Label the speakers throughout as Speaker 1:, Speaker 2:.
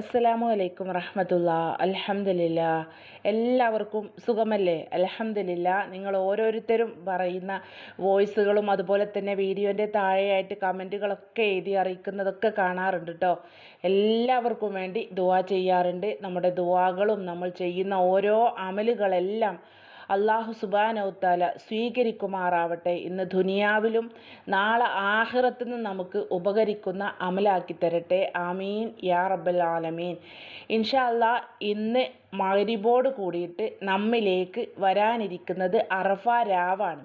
Speaker 1: അസ്സലാമു അലൈക്കും റഹ്മത്തുള്ള അലഹമില്ല എല്ലാവർക്കും സുഖമല്ലേ? അലഹമില്ല നിങ്ങൾ ഓരോരുത്തരും പറയുന്ന വോയിസുകളും അതുപോലെ തന്നെ വീഡിയോന്റെ താഴെയായിട്ട് കമന്റുകളൊക്കെ എഴുതി അറിയിക്കുന്നതൊക്കെ കാണാറുണ്ട് കേട്ടോ എല്ലാവർക്കും വേണ്ടി ദുവാ ചെയ്യാറുണ്ട്. നമ്മുടെ ദുവാകളും നമ്മൾ ചെയ്യുന്ന ഓരോ അമലുകളെല്ലാം അള്ളാഹു സുബാനൗത്താല സ്വീകരിക്കുമാറാവട്ടെ ഇന്ന് ദുനിയാവിലും നാളെ ആഹിറത്തിനും നമുക്ക് ഉപകരിക്കുന്ന അമലാക്കി തരട്ടെ. ആമീൻ. യാ റബ്ബൽ ആലമീൻ. ഇൻഷാ അല്ലാ ഇന്ന് മകരിബോട് കൂടിയിട്ട് നമ്മിലേക്ക് വരാനിരിക്കുന്നത് അറഫ രാവാണ്.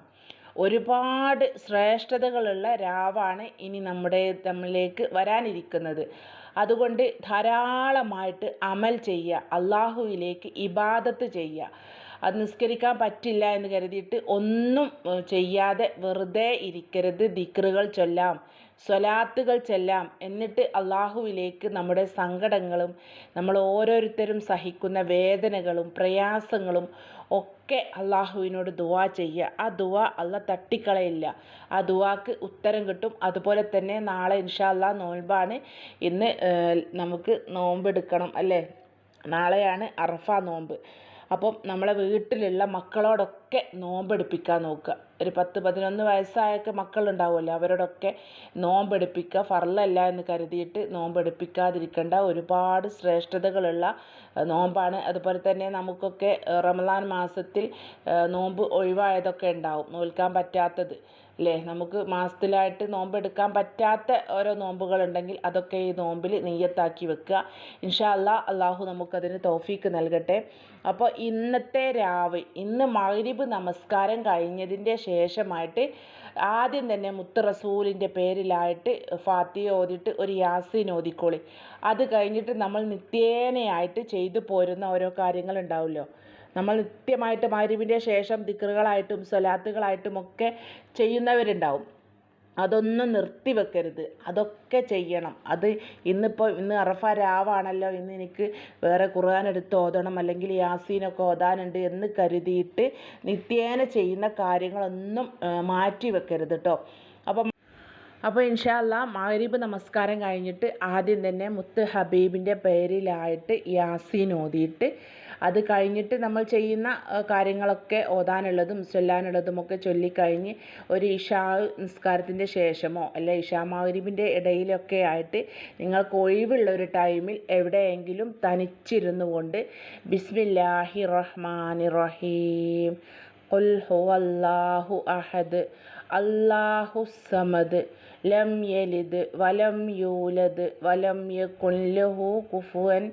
Speaker 1: ഒരുപാട് ശ്രേഷ്ഠതകളുള്ള രാവാണ് ഇനി നമ്മുടെ നമ്മിലേക്ക് വരാനിരിക്കുന്നത്. അതുകൊണ്ട് ധാരാളമായിട്ട് അമൽ ചെയ്യുക അള്ളാഹുവിലേക്ക് ഇബാദത്ത് ചെയ്യുക. അത് നിസ്കരിക്കാൻ പറ്റില്ല എന്ന് കരുതിയിട്ട് ഒന്നും ചെയ്യാതെ വെറുതെ ഇരിക്കരുത്. ദിക്റുകൾ ചൊല്ലാം സ്വലാത്തുകൾ ചെല്ലാം. എന്നിട്ട് അള്ളാഹുവിലേക്ക് നമ്മുടെ സങ്കടങ്ങളും നമ്മൾ ഓരോരുത്തരും സഹിക്കുന്ന വേദനകളും പ്രയാസങ്ങളും ഒക്കെ അള്ളാഹുവിനോട് ദുവാ ചെയ്യുക. ആ ദുവാ അല്ല തട്ടിക്കളയില്ല. ആ ദുവാക്ക് ഉത്തരം കിട്ടും. അതുപോലെ തന്നെ നാളെ ഇൻഷാ അല്ലാ നോൻപാണ് ഇന്ന് നമുക്ക് നോമ്പെടുക്കണം അല്ലേ? നാളെയാണ് അറഫ നോമ്പ്. അപ്പം നമ്മളെ വീട്ടിലുള്ള മക്കളോടൊക്കെ നോമ്പെടുപ്പിക്കാൻ നോക്കുക. ഒരു പത്ത് പതിനൊന്ന് വയസ്സായൊക്കെ മക്കളുണ്ടാവുമല്ലോ അവരോടൊക്കെ നോമ്പെടുപ്പിക്കുക. ഫർളല്ല എന്ന് കരുതിയിട്ട് നോമ്പെടുപ്പിക്കാതിരിക്കേണ്ട. ഒരുപാട് ശ്രേഷ്ഠതകളുള്ള നോമ്പാണ്. അതുപോലെ തന്നെ നമുക്കൊക്കെ റമദാൻ മാസത്തിൽ നോമ്പ് ഒഴിവായതൊക്കെ ഉണ്ടാവും. നോൽക്കാൻ പറ്റാത്തത് അല്ലേ നമുക്ക് മാസത്തിലായിട്ട് നോമ്പെടുക്കാൻ പറ്റാത്ത ഓരോ നോമ്പുകളുണ്ടെങ്കിൽ അതൊക്കെ ഈ നോമ്പിൽ നെയ്യത്താക്കി വെക്കുക. ഇൻഷാ അല്ലാ അള്ളാഹു നമുക്കതിന് തോഫീക്ക് നൽകട്ടെ. അപ്പോൾ ഇന്നത്തെ രാവ് ഇന്ന് മഗ്രിബ് നമസ്കാരം കഴിഞ്ഞതിന്റെ ശേഷമായിട്ട് ആദ്യം തന്നെ മുത്ത് റസൂലിന്റെ പേരിലായിട്ട് ഫാത്തിയ ഓതിയിട്ട് ഒരു യാസീൻ ഓതിക്കോളി. അത് കഴിഞ്ഞിട്ട് നമ്മൾ നിത്യേനയായിട്ട് ചെയ്തു പോരുന്ന ഓരോ കാര്യങ്ങൾ ഉണ്ടാവുമല്ലോ നമ്മൾ നിത്യമായിട്ട് മഗ്രിബിന്റെ ശേഷം ദിക്റുകളായിട്ടും സ്വലാത്തുകളായിട്ടും ഒക്കെ ചെയ്യുന്നവരുണ്ടാവും. അതൊന്നും നിർത്തി വെക്കരുത്. അതൊക്കെ ചെയ്യണം. അത് ഇന്നിപ്പോൾ ഇന്ന് അറഫ രാവാണല്ലോ. ഇന്ന് എനിക്ക് വേറെ ഖുർആൻ എടുത്ത് ഓതണം. അല്ലെങ്കിൽ യാസീനൊക്കെ ഓതാനുണ്ട് എന്ന് കരുതിയിട്ട് നിത്യേന ചെയ്യുന്ന കാര്യങ്ങളൊന്നും മാറ്റി വെക്കരുത് കേട്ടോ അപ്പം അപ്പോൾ ഇൻഷാല്ല മഗ്രിബ് നമസ്കാരം കഴിഞ്ഞിട്ട് ആദ്യം തന്നെ മുത്ത് ഹബീബിന്റെ പേരിലായിട്ട് യാസീൻ ഓതിയിട്ട് അത് കഴിഞ്ഞിട്ട് നമ്മൾ ചെയ്യുന്ന കാര്യങ്ങളൊക്കെ ഓതാനുള്ളതും ചൊല്ലാനുള്ളതും ഒക്കെ ചൊല്ലിക്കഴിഞ്ഞ് ഒരു ഇഷാ നിസ്കാരത്തിന്റെ ശേഷമോ അല്ലെ ഇഷാ മഗ്രിബിന്റെ ഇടയിലൊക്കെ ആയിട്ട് നിങ്ങൾക്ക് ഒഴിവുള്ള ഒരു ടൈമിൽ എവിടെയെങ്കിലും തനിച്ചിരുന്നു കൊണ്ട് ബിസ്മില്ലാഹി റഹ്മാനി റഹീം. ഖുൽ ഹുവല്ലാഹു അഹദ്. അല്ലാഹു സമദ്. ലം യലിദ് വലം യൂലദ് വലം യകുൻ ലഹു കുഫുവൻ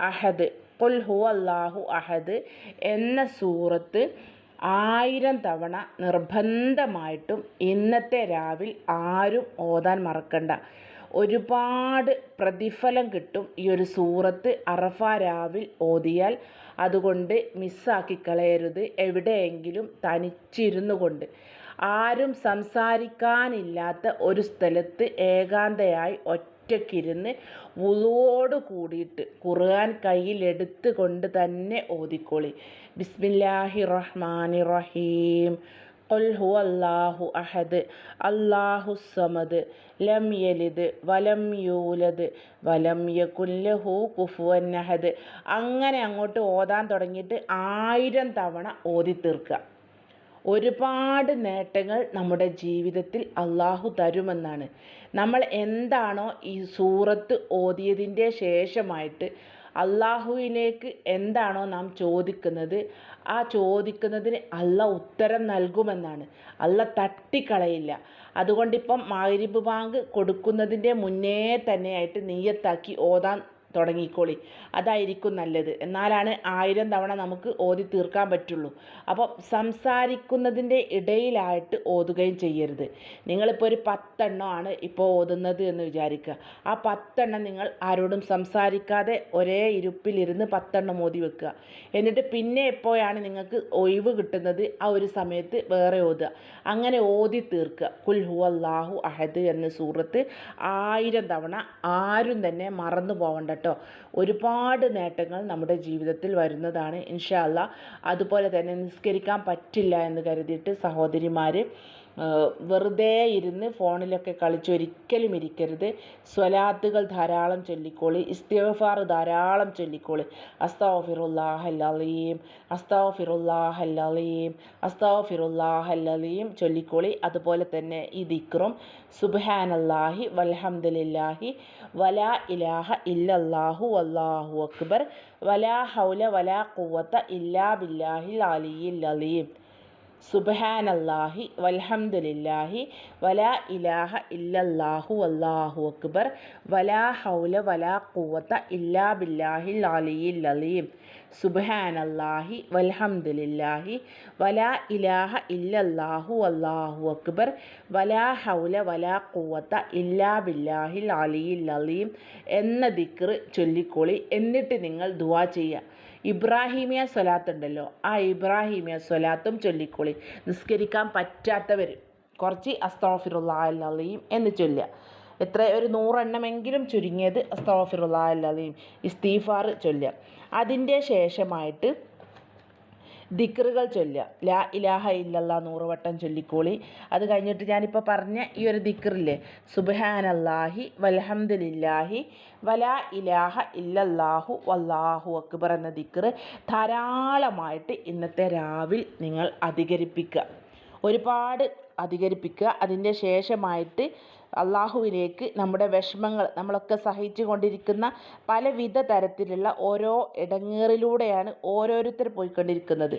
Speaker 1: അഹദ്. ഖുൽ ഹുവല്ലാഹു അഹദ് എന്ന സൂറത്ത് ആയിരം തവണ നിർബന്ധമായിട്ടും ഇന്നത്തെ രാവിൽ ആരും ഓതാൻ മറക്കണ്ട. ഒരുപാട് പ്രതിഫലം കിട്ടും ഈ ഒരു സൂറത്ത് അറഫ രാവിൽ ഓതിയാൽ. അതുകൊണ്ട് മിസ്സാക്കി കളയരുത്. എവിടെയെങ്കിലും തനിച്ചിരുന്നു കൊണ്ട് ആരും സംസാരിക്കാനില്ലാത്ത ഒരു സ്ഥലത്ത് ഏകാന്തയായി ഒറ്റയ്ക്കിരുന്ന് വുളുവോട് കൂടിയിട്ട് ഖുർആൻ കയ്യിലെടുത്ത് കൊണ്ട് തന്നെ ഓതിക്കോളി. ബിസ്മില്ലാഹി റഹ്മാനി റഹീം ഖുൽ ഹുവ അല്ലാഹു അഹദ്. അല്ലാഹു സമദ്. ലം യലിദ്. വലം കുഫുവൻ അഹദ്. അങ്ങനെ അങ്ങോട്ട് ഓതാൻ തുടങ്ങിയിട്ട് ആയിരം തവണ ഓതി തീർക്കുക ഒരുപാട് നേട്ടങ്ങൾ നമ്മുടെ ജീവിതത്തിൽ അള്ളാഹു തരുമെന്നാണ്. നമ്മൾ എന്താണോ ഈ സൂറത്ത് ഓതിയതിന്റെ ശേഷമായിട്ട് അള്ളാഹുവിലേക്ക് എന്താണോ നാം ചോദിക്കുന്നത് ആ ചോദിക്കുന്നതിന് അല്ല ഉത്തരം നൽകുമെന്നാണ്. അല്ല തട്ടിക്കളയില്ല. അതുകൊണ്ടിപ്പം മാരിബ് ബാങ്ക് കൊടുക്കുന്നതിന്റെ മുന്നേ തന്നെയായിട്ട് നെയ്യത്താക്കി ഓതാൻ തുടങ്ങിക്കോളി. അതായിരിക്കും നല്ലത്. എന്നാലാണ് ആയിരം തവണ നമുക്ക് ഓതി തീർക്കാൻ പറ്റുള്ളൂ. അപ്പോൾ സംസാരിക്കുന്നതിന്റെ ഇടയിലായിട്ട് ഓതുകയും ചെയ്യരുത്. നിങ്ങളിപ്പോൾ ഒരു പത്തെണ്ണമാണ് ഇപ്പോൾ ഓതുന്നത് എന്ന് വിചാരിക്കുക. ആ പത്തെണ്ണം നിങ്ങൾ ആരോടും സംസാരിക്കാതെ ഒരേ ഇരുപ്പിലിരുന്ന് പത്തെണ്ണം ഓതി വെക്കുക. എന്നിട്ട് പിന്നെ എപ്പോഴാണ് നിങ്ങൾക്ക് ഒഴിവ് കിട്ടുന്നത്? ആ ഒരു സമയത്ത് വേറെ ഓതുക. അങ്ങനെ ഓതി തീർക്കുക. കുൽ ഹുവല്ലാഹു അഹദ് എന്ന സൂറത്ത് ആയിരം തവണ ആരും തന്നെ മറന്നു പോകണ്ട കേട്ടോ. ഒരുപാട് നേട്ടങ്ങൾ നമ്മുടെ ജീവിതത്തിൽ വരുന്നതാണ് ഇൻഷാല്ല അതുപോലെ തന്നെ നിസ്കരിക്കാൻ പറ്റില്ല എന്ന് കരുതിയിട്ട് സഹോദരിമാർ വെറുതെ ഇരുന്ന് ഫോണിലൊക്കെ കളിച്ച് ഒരിക്കലും ഇരിക്കരുത്. സ്വലാത്തുകൾ ധാരാളം ചൊല്ലിക്കോളി. ഇസ്തിഗ്ഫാർ ധാരാളം ചൊല്ലിക്കോളി. അസ്തഗ്ഫിറുല്ലാഹൽ അസ്തഗ്ഫിറുല്ലാഹൽ അസ്തഗ്ഫിറുല്ലാഹൽ ചൊല്ലിക്കോളി. അതുപോലെ തന്നെ ഈ ദിക്റും സുബ്ഹാനല്ലാഹി വൽഹംദുലില്ലാഹി വലാ ഇലാഹ ഇല്ലല്ലാഹു വല്ലാഹു അക്ബർ വലാ ഹൗല വലാ ഖുവത ഇല്ലാ ബില്ലാഹിൽ അലിയിൽ അലീം. സുബ്ഹാനല്ലാഹി വൽഹംദുലില്ലാഹി വലാ ഇലാഹ ഇല്ലല്ലാഹു അല്ലാഹു അക്ബർ വലാ ഹൗല വലാ ഖുവത ഇല്ലാ ബില്ലാഹിൽ അലിയിൽ അലീം. സുബ്ഹാനല്ലാഹി വൽഹംദുലില്ലാഹി വലാ ഇലാഹ ഇല്ലല്ലാഹു അല്ലാഹു അക്ബർ വലാ ഹൗല വലാ ഖുവത ഇല്ലാ ബില്ലാഹിൽ അലിയിൽ അലീം എന്ന ദിക്ർ ചൊല്ലിക്കോളി. എന്നിട്ട് നിങ്ങൾ ദുആ ചെയ്യുക. ഇബ്രാഹിമിയ സ്വലാത്ത് ഉണ്ടല്ലോ ആ ഇബ്രാഹിമിയ സ്വലാത്തും ചൊല്ലിക്കോളി. നിസ്കരിക്കാൻ പറ്റാത്തവർ. കുറച്ച് അസ്തോഫിറുല്ലാഹീം എന്ന് ചൊല്ലുക. എത്ര? ഒരു നൂറെണ്ണമെങ്കിലും ചുരുങ്ങിയത് അസ്തോഫിറുല്ലാഹീം ഇസ്തീഫാർ ചൊല്ലുക. അതിന്റെ ശേഷമായിട്ട് ദിക്റുകൾ ചൊല്ലുക. ലാ ഇലാഹ ഇല്ലല്ലാ നൂറുവട്ടം ചൊല്ലിക്കോളി. അത് കഴിഞ്ഞിട്ട് ഞാനിപ്പോൾ പറഞ്ഞ ഈ ഒരു ദിക്റില്ലേ? സുബ്ഹാനല്ലാഹി വലഹമ്മദില്ലാഹി വലാ ഇലാഹ ഇല്ലല്ലാഹു വല്ലാഹു അക്ബർ എന്ന ദിക്റ് ധാരാളമായിട്ട് ഇന്നത്തെ രാവിൽ നിങ്ങൾ അധികരിപ്പിക്കുക. ഒരുപാട് അധികരിപ്പിക്കുക. അതിന്റെ ശേഷമായിട്ട് അള്ളാഹുവിലേക്ക് നമ്മുടെ വിഷമങ്ങൾ നമ്മളൊക്കെ സഹിച്ചു കൊണ്ടിരിക്കുന്ന പലവിധ തരത്തിലുള്ള ഓരോ ഇടങ്ങേറിലൂടെയാണ് ഓരോരുത്തർ പോയിക്കൊണ്ടിരിക്കുന്നത്.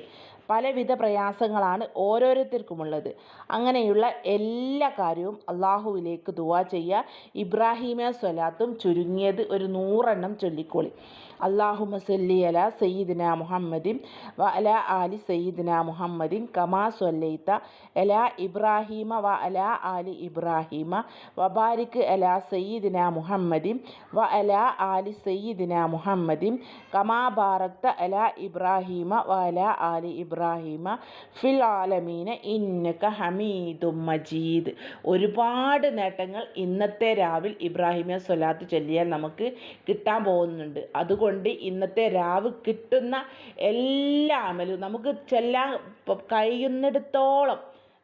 Speaker 1: പലവിധ പ്രയാസങ്ങളാണ് ഓരോരുത്തർക്കുമുള്ളത്. അങ്ങനെയുള്ള എല്ലാ കാര്യവും അള്ളാഹുവിലേക്ക് ദുവാ ചെയ്യുക ഇബ്രാഹിമ സ്വലാത്തും ചുരുങ്ങിയത് ഒരു നൂറെണ്ണം ചൊല്ലിക്കോളി. അള്ളാഹു മസല്ലി അല സയ്യിദിന മുഹമ്മദിൻ വ അല ആലി സയ്യിദിന മുഹമ്മദിൻ കമാ സൊല്ലൈത്ത അല ഇബ്രാഹിമ വ അല ആലി ഇബ്രാഹീമ വബാരിക് അല സയ്യിദിന മുഹമ്മദിം വ അല ആലി സയ്യിദിന മുഹമ്മദിം കമാ ബാറക്ത അല ഇബ്രാഹീമ വ അല ആലി ഇബ്രാഹീമ ഫിൽ ആലമീന ഇന്നക ഹമീദും മജീദ്. ഒരുപാട് നേട്ടങ്ങൾ ഇന്നത്തെ രാവിൽ ഇബ്രാഹിമ സ്വലാത്ത് ചൊല്ലിയാൽ നമുക്ക് കിട്ടാൻ പോകുന്നുണ്ട്. അതുകൊണ്ട് ഇന്നത്തെ രാവ് കിട്ടുന്ന എല്ലാ അമലും നമുക്ക് ചെല്ലാൻ കഴിയുന്നിടത്തോളം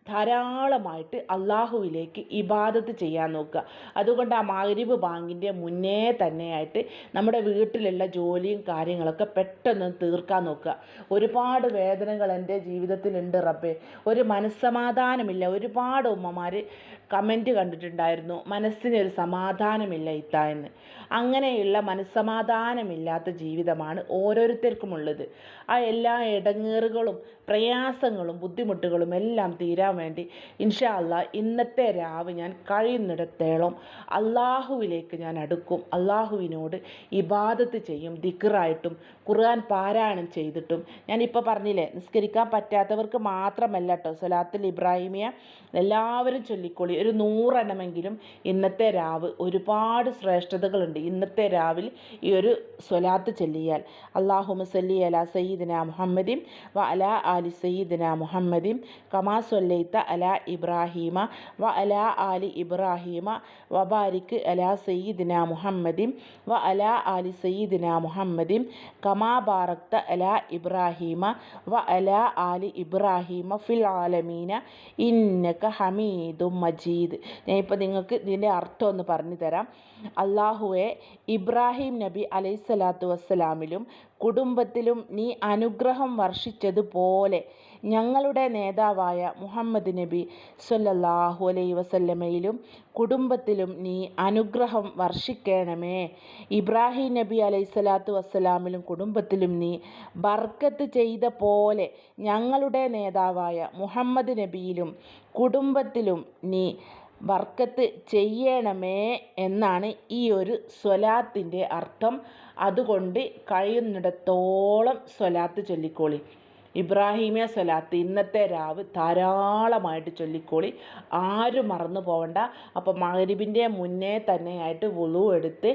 Speaker 1: ധാരാളമായിട്ട് അള്ളാഹുവിലേക്ക് ഇബാദത്ത് ചെയ്യാൻ നോക്കുക. അതുകൊണ്ട് ആ മഗ്രിബ് ബാങ്കിന്റെ മുന്നേ തന്നെയായിട്ട് നമ്മുടെ വീട്ടിലുള്ള ജോലിയും കാര്യങ്ങളൊക്കെ പെട്ടെന്ന് തീർക്കാൻ നോക്കുക. ഒരുപാട് വേദനകൾ എന്റെ ജീവിതത്തിലുണ്ട് റബ്ബേ. ഒരു മനസ്സമാധാനമില്ല. ഒരുപാട് ഉമ്മമാർ കമന്റ് കണ്ടിട്ടുണ്ടായിരുന്നു. മനസ്സിനൊരു സമാധാനമില്ല ഇത്ത എന്ന്. അങ്ങനെയുള്ള മനസ്സമാധാനമില്ലാത്ത ജീവിതമാണ് ഓരോരുത്തർക്കുമുള്ളത്. ആ എല്ലാ ഇടങ്ങേറുകളും പ്രയാസങ്ങളും ബുദ്ധിമുട്ടുകളും എല്ലാം തീരാൻ വേണ്ടി ഇൻഷാ അല്ല ഇന്നത്തെ രാവ് ഞാൻ കഴിയുന്നിടത്തോളം അള്ളാഹുവിലേക്ക് ഞാൻ അടുക്കും. അള്ളാഹുവിനോട് ഇബാദത്ത് ചെയ്യും ദിക്റായിട്ടും ഖുർആൻ പാരായണം ചെയ്തിട്ടും. ഞാനിപ്പോൾ പറഞ്ഞില്ലേ നിസ്കരിക്കാൻ പറ്റാത്തവർക്ക് മാത്രമല്ല കേട്ടോ സലാത്തുൽ ഇബ്രാഹിമിയ എല്ലാവരും ചൊല്ലിക്കൊള്ളി. ഒരു നൂറെണ്ണമെങ്കിലും ഇന്നത്തെ രാവ് ഒരുപാട് ശ്രേഷ്ഠതകളുണ്ട്. ഇന്നത്തെ രാവിൽ ഈ ഒരു സ്വലാത്ത് ചെല്ലിയാൽ. അള്ളാഹു സല്ലി അല സയ്യിദിന മുഹമ്മദിൻ വ അല ആലി സയ്യിദിന മുഹമ്മദിൻ കമാ സൊല്ലൈത്ത അല ഇബ്രാഹീമ വ അല ആലി ഇബ്രാഹീമ വബാരിക് അല സയ്യിദിന മുഹമ്മദിൻ വ അല ആലി സയ്യിദിന മുഹമ്മദിൻ കമാ ബാറക്ത അല ഇബ്രാഹീമ വ അല ആലി ഇബ്രാഹീമ ഫിൽ ആലമീന ഇന്നക ഹമീദും മജീദ് ഞാൻ ഇപ്പോൾ നിങ്ങൾക്ക് ഇതിന്റെ അർത്ഥം ഒന്ന് പറഞ്ഞു തരാം. അള്ളാഹുവെ ഇബ്രാഹിം നബി അലൈഹി സ്വലാത്തു വസ്സലാമിലും കുടുംബത്തിലും നീ അനുഗ്രഹം വർഷിച്ചതുപോലെ ഞങ്ങളുടെ നേതാവായ മുഹമ്മദ് നബി സ്വല്ലല്ലാഹു അലൈഹി വസല്ലമയിലും കുടുംബത്തിലും നീ അനുഗ്രഹം വർഷിക്കണമേ. ഇബ്രാഹിം നബി അലൈഹി സ്വലാത്തു വസ്സലാമിലും കുടുംബത്തിലും നീ ബർക്കത്ത് ചെയ്ത പോലെ ഞങ്ങളുടെ നേതാവായ മുഹമ്മദ് നബിയിലും കുടുംബത്തിലും നീ വർക്കത്ത് ചെയ്യണമേ എന്നാണ് ഈ ഒരു സ്വലാത്തിന്റെ അർത്ഥം. അതുകൊണ്ട് കഴിയുന്നിടത്തോളം സ്വലാത്ത് ചൊല്ലിക്കോളി. ഇബ്രാഹിമിയ സ്വലാത്ത് ഇന്നത്തെ രാവ് ധാരാളമായിട്ട് ചൊല്ലിക്കോളി. ആരും മറന്നു പോകണ്ട അപ്പോൾ മഗ്രിബിന്റെ മുന്നേ തന്നെയായിട്ട് വുളു എടുത്ത്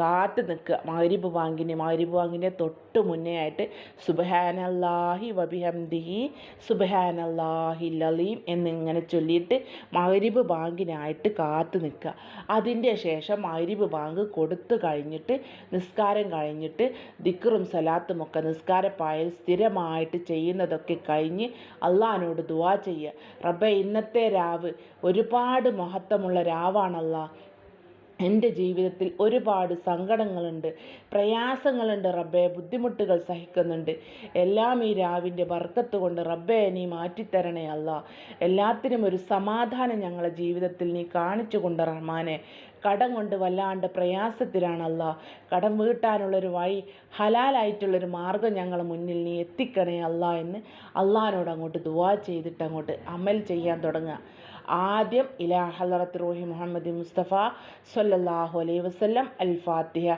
Speaker 1: കാത്ത് നിൽക്കുക. മഗ്രിബ് വാങ്ങിന് മഗ്രിബ് വാങ്ങിന്റെ തൊട്ട് മുന്നേ ആയിട്ട് സുബഹാനല്ലാഹി വബിഹംദിഹി സുബഹാനല്ലാഹി ലലീം എന്നിങ്ങനെ ചൊല്ലിയിട്ട് മഗ്രിബ് ബാങ്കിനായിട്ട് കാത്ത് നിൽക്കുക. അതിന്റെ ശേഷം മഗ്രിബ് ബാങ്ക് കൊടുത്തു കഴിഞ്ഞിട്ട് നിസ്കാരം കഴിഞ്ഞിട്ട് ദിക്കറും സലാത്തുമൊക്കെ നിസ്കാരപ്പായൽ സ്ഥിരമായിട്ട് ചെയ്യുക ചെയ്യുന്നതൊക്കെ കഴിഞ്ഞ് അള്ളഹാനോട് ദുവാ ചെയ്യുക. റബ്ബെ ഇന്നത്തെ രാവ് ഒരുപാട് മഹത്വമുള്ള രാവാണല്ലാ. എന്റെ ജീവിതത്തിൽ ഒരുപാട് സങ്കടങ്ങളുണ്ട് പ്രയാസങ്ങളുണ്ട് റബ്ബെ ബുദ്ധിമുട്ടുകൾ സഹിക്കുന്നുണ്ട്. എല്ലാം ഈ രാവിന്റെ വർക്കത്ത് കൊണ്ട് റബ്ബെ നീ മാറ്റിത്തരണേ അല്ല. എല്ലാത്തിനും ഒരു സമാധാനം ഞങ്ങളെ ജീവിതത്തിൽ നീ കാണിച്ചു കൊണ്ട് റഹ്മാനെ. കടം കൊണ്ട് വല്ലാണ്ട് പ്രയാസത്തിലാണല്ല കടം വീട്ടാനുള്ളൊരു വഴി ഹലാലായിട്ടുള്ളൊരു മാർഗം ഞങ്ങൾ മുന്നിൽ നീ എത്തിക്കണേ അല്ല എന്ന് അള്ളഹാനോട് അങ്ങോട്ട് ദുവാ ചെയ്തിട്ട് അങ്ങോട്ട് അമൽ ചെയ്യാൻ തുടങ്ങുക. ആദ്യം ഇലാ ഹലറത്ത് റൂഹി മുഹമ്മദ് മുസ്തഫ സല്ലല്ലാഹു അലൈഹി വസല്ലം അൽ ഫാത്തിഹ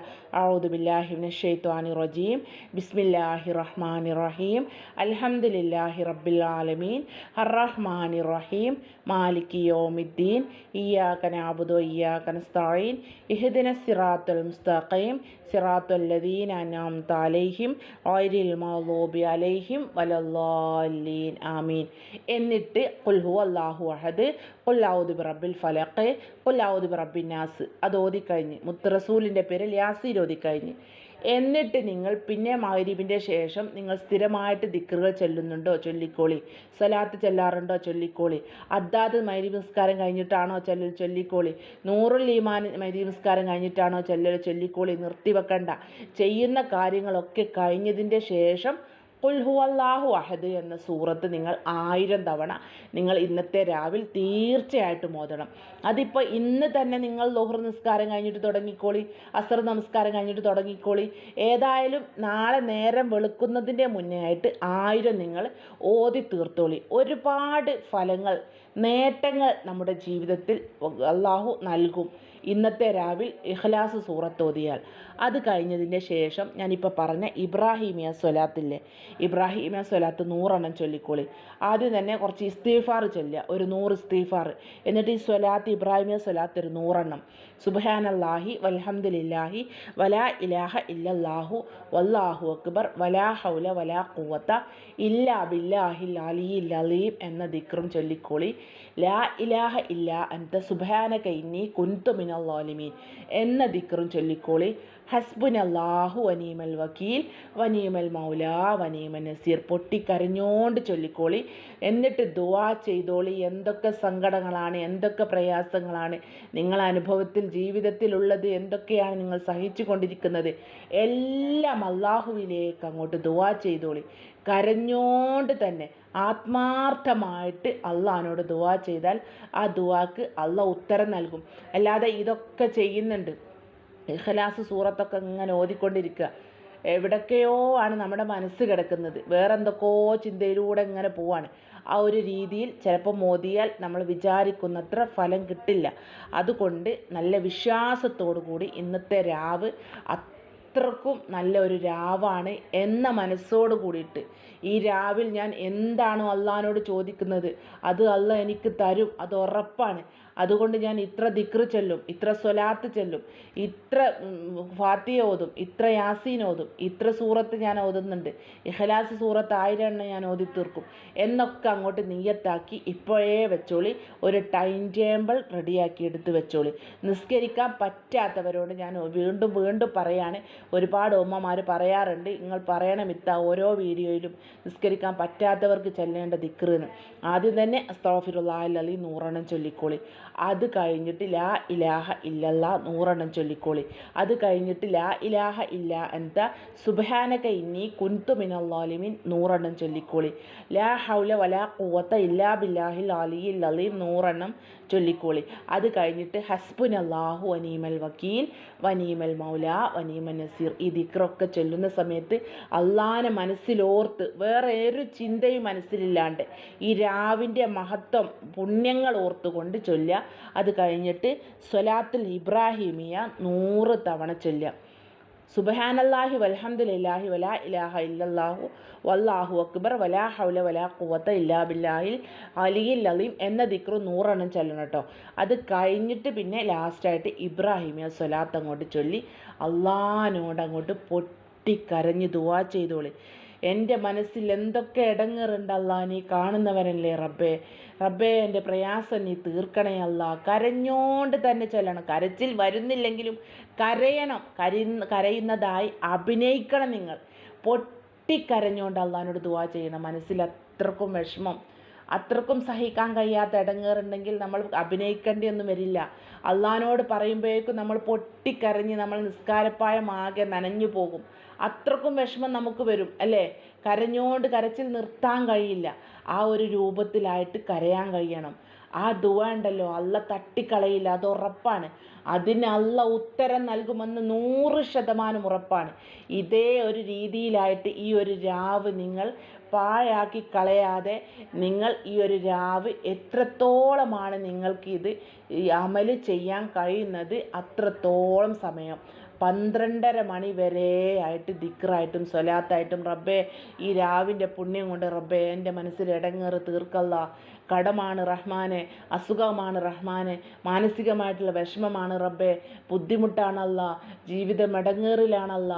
Speaker 1: ബില്ലാഹി മിനശ് റജീം. ബിസ്മില്ലാഹി റഹ്മാനി റഹീം. അൽഹംദുലില്ലാഹി റബ്ബിൽ ആലമീൻ. അർറഹ്മാനി റഹീം. മാലികി യൗമിദ്ദീൻ. ഇയ്യാക നഅബുദു വഇയ്യാക നസ്തഈൻ. ഇഹ്ദിന സിറാത്തുൽ മുസ്തഖീം. സിറാത്തുൽ ലദീൻ അൻഅംത അലൈഹിം. ഗൈറിൽ മഗ്ദൂബി അലൈഹിം. വലല്ലാലീൻ ആമീൻ. എന്നിട്ട് ഖുൽ ഹുവല്ലാഹു അഹദ്. ഖുൽ ബിറബിൽ ഖുൽ ഔദു ബിറബ്ബിൻ നാസ് അത് ഓതിക്കഴിഞ്ഞ് മുത്ത് റസൂലിന്റെ പേരിൽ യാസീൻ ഓതിക്കഴിഞ്ഞ് എന്നിട്ട് നിങ്ങൾ പിന്നെ മഗ്രിബിന്റെ ശേഷം നിങ്ങൾ സ്ഥിരമായിട്ട് ദിക്കറുകൾ ചൊല്ലുന്നുണ്ടോ? ചൊല്ലിക്കോളി. സലാത്ത് ചെല്ലാറുണ്ടോ? ചൊല്ലിക്കോളി. അദ്ദാദ് മൈരി നിസ്കാരം കഴിഞ്ഞിട്ടാണോ ചൊല്ലൽ? ചൊല്ലിക്കോളി. നൂറുൽ ഈമാൻ മൈരി നിസ്കാരം കഴിഞ്ഞിട്ടാണോ ചൊല്ലൽ? ചൊല്ലിക്കോളി. നിർത്തിവെക്കണ്ട. ചെയ്യുന്ന കാര്യങ്ങളൊക്കെ കഴിഞ്ഞതിന്റെ ശേഷം കുൽ ഹുവല്ലാഹു അഹദ് എന്ന സൂറത്ത് നിങ്ങൾ ആയിരം തവണ നിങ്ങൾ ഇന്നത്തെ രാവിൽ തീർച്ചയായിട്ടും ഓതണം. അതിപ്പോൾ ഇന്ന് തന്നെ നിങ്ങൾ ലോഹർ നിസ്കാരം കഴിഞ്ഞിട്ട് തുടങ്ങിക്കോളി അസർ നമസ്കാരം കഴിഞ്ഞിട്ട് തുടങ്ങിക്കോളി. ഏതായാലും നാളെ നേരം വെളുക്കുന്നതിന്റെ മുന്നേ ആയിട്ട് ആയിരം നിങ്ങൾ ഓതി തീർത്തോളി. ഒരുപാട് ഫലങ്ങൾ നേട്ടങ്ങൾ നമ്മുടെ ജീവിതത്തിൽ അള്ളാഹു നൽകും. ഇന്നത്തെ രാവിൽ ഇഖ്ലാസ് സൂറത്ത് ഓതിയാൽ. അത് കഴിഞ്ഞതിന്റെ ശേഷം ഞാനിപ്പോൾ പറഞ്ഞ ഇബ്രാഹിമിയ സ്വലാത്തില്ലേ? ഇബ്രാഹിമിയ സ്വലാത്ത് നൂറെണ്ണം ചൊല്ലിക്കോളി. ആദ്യം തന്നെ കുറച്ച് ഇസ്തീഫാർ ചൊല്ലുക ഒരു നൂറ് ഇസ്തീഫാർ എന്നിട്ട് ഈ സ്വലാത്ത് ഇബ്രാഹിമിയ സ്വലാത്ത് ഒരു നൂറെണ്ണം. സുബഹാനല്ലാഹി വൽഹംദുലില്ലാഹി വലാ ഇലാഹ ഇല്ലല്ലാഹു വല്ലാഹു അക്ബർ വലാ ഹൗല വലാ കൂവത്ത ഇല്ലാ ബില്ലാഹിൽ അലിയിൽ അലീം എന്ന ദിക്റും ചൊല്ലിക്കോളി. ലാ ഇലാഹ ഇല്ല അൻത സുബാന ഇന്നി കുന്തു മിനൽ ളാലിമീൻ എന്ന ദിക്റും ചൊല്ലിക്കോളി. ഹസ്ബുനല്ലാഹു വനീമൽ വക്കീൽ വനീമൽ മൗല വനീമൽ നസീർ പൊട്ടിക്കരഞ്ഞോണ്ട് ചൊല്ലിക്കോളി. എന്നിട്ട് ദുവാ ചെയ്തോളി. എന്തൊക്കെ സങ്കടങ്ങളാണ് എന്തൊക്കെ പ്രയാസങ്ങളാണ് നിങ്ങൾ അനുഭവത്തിൽ ജീവിതത്തിലുള്ളത് എന്തൊക്കെയാണ് നിങ്ങൾ സഹിച്ചു കൊണ്ടിരിക്കുന്നത് എല്ലാം അള്ളാഹുവിലേക്ക് അങ്ങോട്ട് ദുവാ ചെയ്തോളി. കരഞ്ഞോണ്ട് തന്നെ ആത്മാർത്ഥമായിട്ട് അള്ളഹാനോട് ദുവാ ചെയ്താൽ ആ ദുവാക്ക് അള്ള ഉത്തരം നൽകും. അല്ലാതെ ഇതൊക്കെ ചെയ്യുന്നുണ്ട്. ഇഖലാസ് സൂറത്തൊക്കെ ഇങ്ങനെ ഓതിക്കൊണ്ടിരിക്കുക. എവിടൊക്കെയോ ആണ് നമ്മുടെ മനസ്സ് കിടക്കുന്നത്. വേറെ എന്തൊക്കെയോ ചിന്തയിലൂടെ ഇങ്ങനെ പോവാണ്. ആ ഒരു രീതിയിൽ ചിലപ്പോൾ മോദിയാൽ നമ്മൾ വിചാരിക്കുന്നത്ര ഫലം കിട്ടില്ല. അതുകൊണ്ട് നല്ല വിശ്വാസത്തോടു കൂടി ഇന്നത്തെ രാവ് അത്രക്കും നല്ല ഒരു രാവാണ് എന്ന മനസ്സോട് കൂടിയിട്ട് ഈ രാവിൽ ഞാൻ എന്താണോ അള്ളഹാനോട് ചോദിക്കുന്നത്? അത് അള്ള എനിക്ക് തരും. അത് ഉറപ്പാണ്. അതുകൊണ്ട് ഞാൻ ഇത്ര ദിക്റ് ചൊല്ലും ഇത്ര സ്വലാത്ത് ചൊല്ലും ഇത്ര ഫാത്തിയ ഓതും ഇത്ര യാസീൻ ഓതും ഇത്ര സൂറത്ത് ഞാൻ ഓതുന്നുണ്ട്. ഇഖലാസ് സൂറത്ത് ആയിരം എണ്ണം ഞാൻ ഓതി തീർക്കും. എന്നൊക്കെ അങ്ങോട്ട് നീയത്താക്കി ഇപ്പോഴേ വെച്ചോളി. ഒരു ടൈം ടേബിൾ റെഡിയാക്കി എടുത്ത് വെച്ചോളി. നിസ്കരിക്കാൻ പറ്റാത്തവരോട് ഞാൻ വീണ്ടും വീണ്ടും പറയാണ്. ഒരുപാട് ഉമ്മമാർ പറയാറുണ്ട്. നിങ്ങൾ പറയണം ഇത്ത ഓരോ വീഡിയോയിലും നിസ്കരിക്കാൻ പറ്റാത്തവർക്ക് ചെല്ലേണ്ട ദിക്റിന് ആദ്യം തന്നെ അസ്തോഫിറുല്ലാഹി നൂറെണ്ണം ചൊല്ലിക്കോളി. അത് കഴിഞ്ഞിട്ട് ലാ ഇലാഹ ഇല്ലല്ല നൂറെണ്ണം ചൊല്ലിക്കോളി. അത് കഴിഞ്ഞിട്ട് ലാ ഇലാഹ ഇല്ല അന്ത സുബാനക ഇന്നി കുന്തു മിനല്ലാലിമിൻ നൂറെണ്ണം ചൊല്ലിക്കോളി. ലാ ഹൗല വലാ കൂവത്ത ഇല്ലാ ബില്ലാഹിൽ അലിയിൽ അലീം നൂറെണ്ണം ചൊല്ലിക്കോളി. അത് കഴിഞ്ഞിട്ട് ഹസ്ബുൻ അള്ളാഹു വനീമൽ വക്കീൽ വനീമൽ മൗല വനീമൽ നസീർ. ഈ ദിക്റൊക്കെ ചൊല്ലുന്ന സമയത്ത് അള്ളാനെ മനസ്സിലോർത്ത് വേറെ ഒരു ചിന്തയും മനസ്സിലില്ലാണ്ട് ഈ രാവിന്റെ മഹത്വം പുണ്യങ്ങൾ ഓർത്തുകൊണ്ട് ചൊല്ലുക. അത് കഴിഞ്ഞിട്ട് സ്വലാത്തുൽ ഇബ്രാഹിമിയ നൂറ് തവണ ചൊല്ലുക. സുബഹാനല്ലാഹി വൽഹംദുലില്ലാഹി വലാ ഇലാഹ ഇല്ലല്ലാഹു വല്ലാഹു അക്ബർ വലാ ഹൗല വലാ കുവത്ത ഇല്ലാ ബില്ലാഹിൽ അലിയിൽ അലീം എന്ന ദിക്റ് നൂറെണ്ണം ചൊല്ലണം കേട്ടോ. അത് കഴിഞ്ഞിട്ട് പിന്നെ ലാസ്റ്റായിട്ട് ഇബ്രാഹിമിയ സ്വലാത്ത് അങ്ങോട്ട് ചൊല്ലി അള്ളാഹിനോട് അങ്ങോട്ട് പൊട്ടിക്കരഞ്ഞ് ദുവാ ചെയ്തോളി. എന്റെ മനസ്സിൽ എന്തൊക്കെ ഇടങ്ങേറുണ്ട് അല്ലാ നീ കാണുന്നവനല്ലേ റബ്ബേ. റബ്ബേ എന്റെ പ്രയാസം നീ തീർക്കണേ അല്ല. കരഞ്ഞോണ്ട് തന്നെ ചൊല്ലണം. കരച്ചിൽ വരുന്നില്ലെങ്കിലും കരയണം. കരി കരയുന്നതായി അഭിനയിക്കണം നിങ്ങൾ. പൊട്ടിക്കരഞ്ഞുകൊണ്ട് അള്ളഹാനോട് ദുവാ ചെയ്യണം. മനസ്സിൽ അത്രക്കും വിഷമം. അത്രക്കും സഹിക്കാൻ കഴിയാത്ത ഇടങ്ങേറുണ്ടെങ്കിൽ നമ്മൾ അഭിനയിക്കേണ്ടിയൊന്നും വരില്ല. അള്ളഹാനോട് പറയുമ്പോഴേക്കും നമ്മൾ പൊട്ടിക്കരഞ്ഞ് നമ്മൾ നിസ്കാരപ്പായമാകെ നനഞ്ഞു പോകും. അത്രക്കും വിഷമം നമുക്ക് വരും അല്ലേ? കരഞ്ഞോണ്ട് കരച്ചിൽ നിർത്താൻ കഴിയില്ല. ആ ഒരു രൂപത്തിലായിട്ട് കരയാൻ കഴിയണം. ആ ദുവ ഉണ്ടല്ലോ അല്ല തട്ടിക്കളയില്ല അത് ഉറപ്പാണ്. അതിന് അല്ല ഉത്തരം നൽകുമെന്ന് നൂറ് ശതമാനം ഉറപ്പാണ്. ഇതേ ഒരു രീതിയിലായിട്ട് ഈ ഒരു രാവ് നിങ്ങൾ പാഴാക്കി കളയാതെ നിങ്ങൾ ഈ ഒരു രാവ് എത്രത്തോളമാണ് നിങ്ങൾക്ക് ഇത് അമൽ ചെയ്യാൻ കഴിയുന്നത് അത്രത്തോളം സമയം. പന്ത്രണ്ടര മണി വരെ ആയിട്ട് ദിക്റായിട്ടും സ്വലാത്തായിട്ടും റബ്ബേ ഈ രാവിന്റെ പുണ്യം കൊണ്ട് റബ്ബേ എന്റെ മനസ്സിൽ ഇടങ്ങേറ് തീർക്കല്ല. കടമാണ് റഹ്മാനെ അസുഖമാണ് റഹ്മാനെ മാനസികമായിട്ടുള്ള വിഷമമാണ് റബ്ബേ ബുദ്ധിമുട്ടാണല്ല ജീവിതം ഇടങ്ങേറിലാണല്ല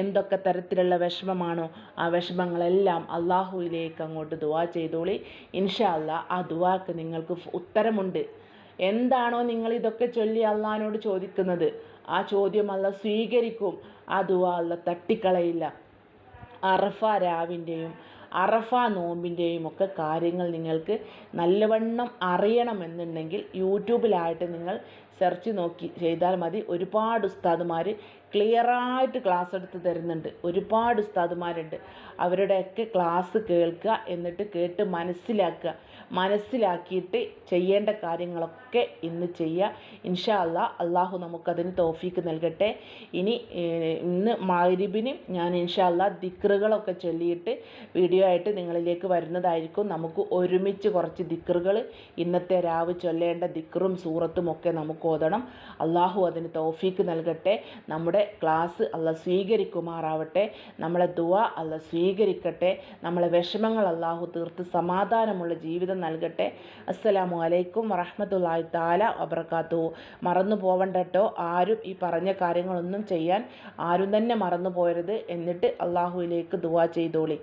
Speaker 1: എന്തൊക്കെ തരത്തിലുള്ള വിഷമമാണോ ആ വിഷമങ്ങളെല്ലാം അള്ളാഹുവിലേക്ക് അങ്ങോട്ട് ദുവാ ചെയ്തോളി. ഇൻഷാ അല്ല ആ ദുവാക്ക് നിങ്ങൾക്ക് ഉത്തരമുണ്ട്. എന്താണോ നിങ്ങൾ ഇതൊക്കെ ചൊല്ലി അള്ളഹാനോട് ചോദിക്കുന്നത്. ആ ചോദ്യം അല്ല സ്വീകരിക്കും. ദുവാ അല്ല തട്ടിക്കളയില്ല. അറഫ രാവിന്റെയും അറഫ നോമ്പിന്റെയും ഒക്കെ കാര്യങ്ങൾ നിങ്ങൾക്ക് നല്ലവണ്ണം അറിയണമെന്നുണ്ടെങ്കിൽ യൂട്യൂബിലായിട്ട് നിങ്ങൾ സെർച്ച് നോക്കി ചെയ്താൽ മതി. ഒരുപാട് ഉസ്താദുമാർ ക്ലിയറായിട്ട് ക്ലാസ് എടുത്ത് തരുന്നുണ്ട്. ഒരുപാട് ഉസ്താദുമാരുണ്ട്. അവരുടെയൊക്കെ ക്ലാസ് കേൾക്കുക എന്നിട്ട് കേട്ട് മനസ്സിലാക്കുക. മനസ്സിലാക്കിയിട്ട് ചെയ്യേണ്ട കാര്യങ്ങളൊക്കെ ഇന്ന് ചെയ്യുക ഇൻഷാ അല്ലാ അള്ളാഹു നമുക്കതിന് തോഫീക്ക് നൽകട്ടെ. ഇനി ഇന്ന് മഗ്രിബിന് ഞാൻ ഇൻഷാ അല്ലാ ദിക്റുകളൊക്കെ ചൊല്ലിയിട്ട് വീഡിയോ ആയിട്ട് നിങ്ങളിലേക്ക് വരുന്നതായിരിക്കും. നമുക്ക് ഒരുമിച്ച് കുറച്ച് ദിക്റുകൾ ഇന്നത്തെ രാവ് ചൊല്ലേണ്ട ദിക്റും സൂറത്തും ഒക്കെ നമുക്ക് ഓതണം. അള്ളാഹു അതിന് തോഫീക്ക് നൽകട്ടെ. നമ്മുടെ ക്ലാസ് അല്ല സ്വീകരിക്കുമാറാവട്ടെ. നമ്മളെ ദുവ അല്ല സ്വീകരിക്കട്ടെ. നമ്മളെ വിഷമങ്ങൾ അള്ളാഹു തീർത്ത് സമാധാനമുള്ള ജീവിതം നൽകട്ടെ. അസ്സലാമു അലൈക്കും വറഹമത്തല്ലാഹി താല വബർക്കാത്തു മറന്നു പോവണ്ടട്ടോ. ആരും ഈ പറഞ്ഞ കാര്യങ്ങളൊന്നും ചെയ്യാൻ ആരും തന്നെ മറന്നു പോയരുത് എന്നിട്ട് അള്ളാഹുവിലേക്ക് ദുവാ ചെയ്തോളി.